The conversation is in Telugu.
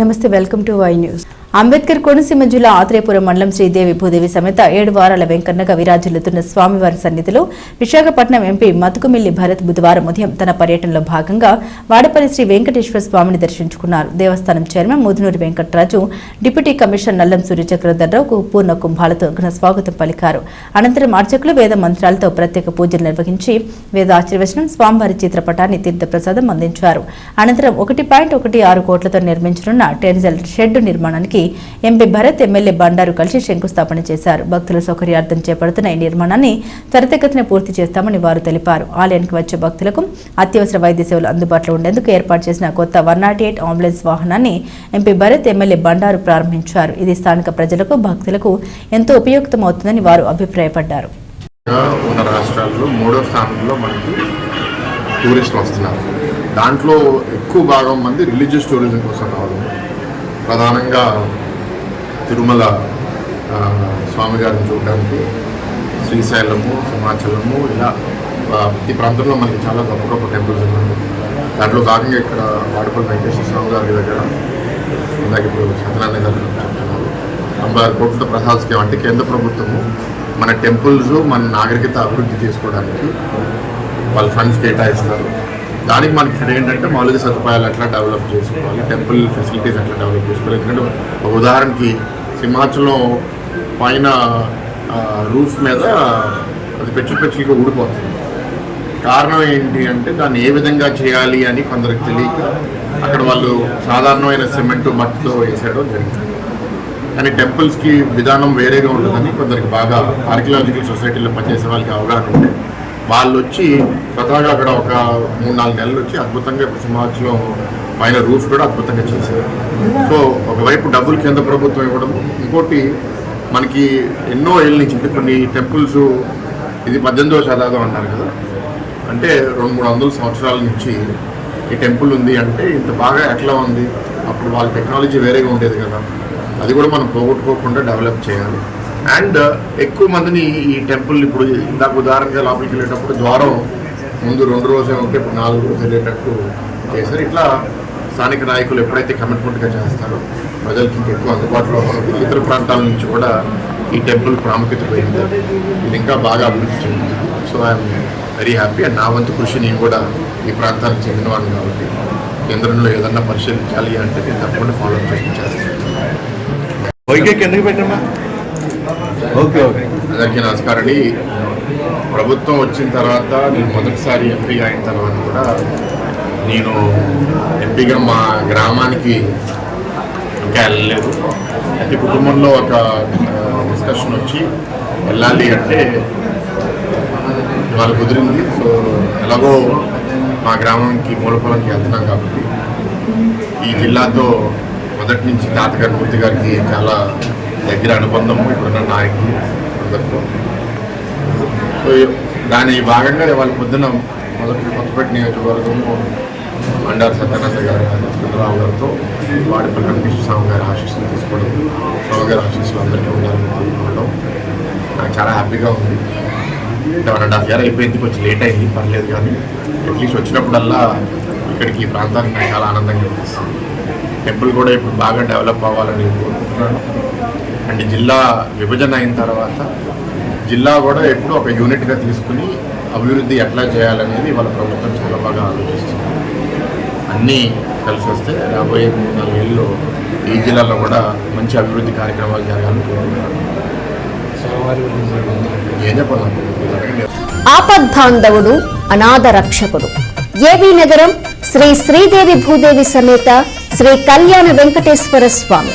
నమస్తే welcome to Y news. Ambedkar Konaseema జిల్లా ఆత్రేయపురం మండలం శ్రీదేవి భూదేవి సమేత ఏడు వారాల వెంకన్నగా విరాజిల్లుతున్న స్వామివారి సన్నిధిలో విశాఖపట్నం ఎంపీ మతుకుమిల్లి భరత్ బుధవారం ఉదయం తన పర్యటనలో భాగంగా వాడపల్లి శ్రీ వెంకటేశ్వర స్వామిని దర్శించుకున్నారు. దేవస్థానం chairman Mudunuri Venkatraju deputy commissioner Nallam సూర్యచక్రధర్రావుకు పూర్ణ కుంభాలతో ఘన స్వాగతం పలికారు. అనంతరం అర్చకులు వేద మంత్రాలతో ప్రత్యేక పూజలు నిర్వహించి వేద ఆశీర్వచనం స్వామివారి చిత్రపటాన్ని తీర్థప్రసాదం అందించారు. అనంతరం ఒకటి పాయింట్ ఒకటి ఆరు కోట్లతో నిర్మించనున్న టెరిజల్ షెడ్ నిర్మాణానికి ఎంపీ భరత్ ఎమ్మెల్యే బండారు కలిసి శంకుస్థాపన చేశారు. భక్తుల సౌకర్యార్థం చేపడుతున్న ఈ నిర్మాణాన్ని త్వరితగతిన పూర్తి చేస్తామని వారు తెలిపారు. ఆలయానికి వచ్చే భక్తులకు అత్యవసర వైద్య సేవలు అందుబాటులో ఉండేందుకు ఏర్పాటు చేసిన కొత్త వన్ నాట్ ఎయిట్ అంబులెన్స్ వాహనాన్ని ఎంపీ భరత్ ఎమ్మెల్యే బండారు ప్రారంభించారు. ఇది స్థానిక ప్రజలకు భక్తులకు ఎంతో ఉపయుక్తమవుతుందని వారు అభిప్రాయపడ్డారు. ఉన్న రాష్ట్రాల్లో మూడో స్థానంలో మనకి టూరిస్టులు వస్తున్నారు. దాంట్లో ఎక్కువ భాగం మంది రిలీజియస్ టూరిజం కోసం రావాలి. ప్రధానంగా తిరుమల ఆ, స్వామి గారిని చూడడానికి శ్రీశైలము సింహాచలము ఇలా ప్రతి ప్రాంతంలో మనకి చాలా గొప్ప గొప్ప టెంపుల్స్ ఉన్నాయి. దాంట్లో భాగంగా ఇక్కడ వాడపల్లి వెంకటేశ్వర స్వామి గారి దగ్గర ఇందాక ఇప్పుడు సత్యనారాయణ గారు చెప్తున్నారు. తొంభై ఆరు కోట్ల ప్రసాద్ స్కీమ్ అంటే కేంద్ర ప్రభుత్వము మన టెంపుల్స్ మన నాగరికత అభివృద్ధి చేసుకోవడానికి వాళ్ళు ఫండ్స్ కేటాయిస్తారు. దానికి మనకి ఇక్కడ ఏంటంటే మౌలిక సదుపాయాలు ఎట్లా డెవలప్ చేసుకోవాలి టెంపుల్ ఫెసిలిటీస్ ఎట్లా డెవలప్ చేసుకోవాలి. ఎందుకంటే ఒక ఉదాహరణకి సింహాచలం పైన రూఫ్ మీద అది పెచ్చులు పెచ్చులుగా ఊడిపోతుంది. కారణం ఏంటి అంటే దాన్ని ఏ విధంగా చేయాలి అని కొందరికి తెలియక అక్కడ వాళ్ళు సాధారణమైన సిమెంట్ మట్టితో వేసేయడం జరిగింది. కానీ టెంపుల్స్కి విధానం వేరేగా ఉంటుందని కొందరికి బాగా ఆర్కియాలజికల్ సొసైటీలో పనిచేసే వాళ్ళకి అవగాహన ఉంటే వాళ్ళు వచ్చి స్వతహాగా అక్కడ ఒక మూడు నాలుగు నెలలు వచ్చి అద్భుతంగా ఇప్పుడు సింహాచలం పైన రూఫ్ కూడా అద్భుతంగా చేశారు. సో ఒకవైపు డబ్బులు కేంద్ర ప్రభుత్వం ఇవ్వడం ఇంకోటి మనకి ఎన్నో ఏళ్ళ నుంచి అంటే కొన్ని టెంపుల్స్ ఇది పద్దెనిమిదవ శతాబ్దం అంటారు కదా అంటే రెండు మూడు వందల సంవత్సరాల నుంచి ఈ టెంపుల్ ఉంది అంటే ఇంత బాగా ఎట్లా ఉంది? అప్పుడు వాళ్ళ టెక్నాలజీ వేరేగా ఉండేది కదా అది కూడా మనం పోగొట్టుకోకుండా డెవలప్ చేయాలి. అండ్ ఎక్కువ మందిని ఈ టెంపుల్ని ఇప్పుడు ఇందాక ఉదాహరణగా లోపలికి వెళ్ళేటప్పుడు ద్వారం ముందు రెండు రోజులే ఉంటే ఇప్పుడు నాలుగు రోజులు వెళ్ళేటట్టు చేశారు. ఇట్లా స్థానిక నాయకులు ఎప్పుడైతే కమిట్మెంట్గా చేస్తారో ప్రజలకి ఎక్కువ అందుబాటులో ఉంటుంది ఇతర ప్రాంతాల నుంచి కూడా ఈ టెంపుల్ ప్రాముఖ్యత పోయింది. ఇది ఇంకా బాగా అభివృద్ధి చెందుతుంది so I'm very happy and నా వంతు కృషి నేను కూడా ఈ ప్రాంతానికి చెందినవాడిని కాబట్టి కేంద్రంలో ఏదన్నా పరిశీలించాలి అంటే నేను తప్పకుండా ఫాలో చేసి చేస్తాను. వైకే ఎందుకు పెట్టమ్మా. Okay okay. అందరికీ నమస్కారం. అండి ప్రభుత్వం వచ్చిన తర్వాత నేను మొదటిసారి ఎంపీగా అయిన తర్వాత కూడా నేను ఎంపీగా మా గ్రామానికి ఇంకా వెళ్ళలేదు. ప్రతి కుటుంబంలో ఒక డిస్కషన్ వచ్చి వెళ్ళాలి అంటే ఇవాళ కుదిరింది. సో ఎలాగో మా గ్రామానికి మూలపొలంకి వెళ్తున్నాం కాబట్టి ఈ జిల్లాతో మొదటి నుంచి తాతగారి మూర్తి గారికి చాలా దగ్గర అనుబంధము ఇప్పుడున్న నాయకులు అందరితో. సో దాని భాగంగా ఇవాళ పొద్దున మొదటి కొత్తపేట నియోజకవర్గము మండారు సత్యనారాయణ గారు చంద్రరావు గారితో వాడిపల్లి వెంకటేశ్వర స్వామి గారి ఆశీస్సులు తీసుకోవడం స్వామి గారి ఆశీస్సులు అందరికీ ఉండాలని కోరుకోవడం నాకు చాలా హ్యాపీగా ఉంది. వన్ అండ్ హాఫ్ ఇయర్ అయిపోయింది కొంచెం లేట్ అయింది పర్లేదు కానీ అట్లీస్ట్ వచ్చినప్పుడల్లా ఇక్కడికి ఈ ప్రాంతానికి నాకు చాలా ఆనందంగా అనిపిస్తుంది. టెంపుల్ కూడా ఇప్పుడు బాగా డెవలప్ అవ్వాలని కోరుకుంటున్నాను. అండ్ జిల్లా విభజన అయిన తర్వాత జిల్లా కూడా ఎప్పుడు ఒక యూనిట్గా తీసుకుని అభివృద్ధి ఎట్లా చేయాలనేది వాళ్ళ ప్రభుత్వం చాలా బాగా ఆలోచిస్తుంది. అన్నీ కలిసి వస్తే రాబోయే మూడు నాలుగు ఈ జిల్లాలో కూడా మంచి అభివృద్ధి కార్యక్రమాలు జరగాలని కోరుకుంటున్నాను. ఏం చెప్పాలి అనాథ రక్షకుడు. ఏవి నగరం శ్రీ శ్రీదేవి భూదేవి సమేత శ్రీ కళ్యాణ వెంకటేశ్వర స్వామి.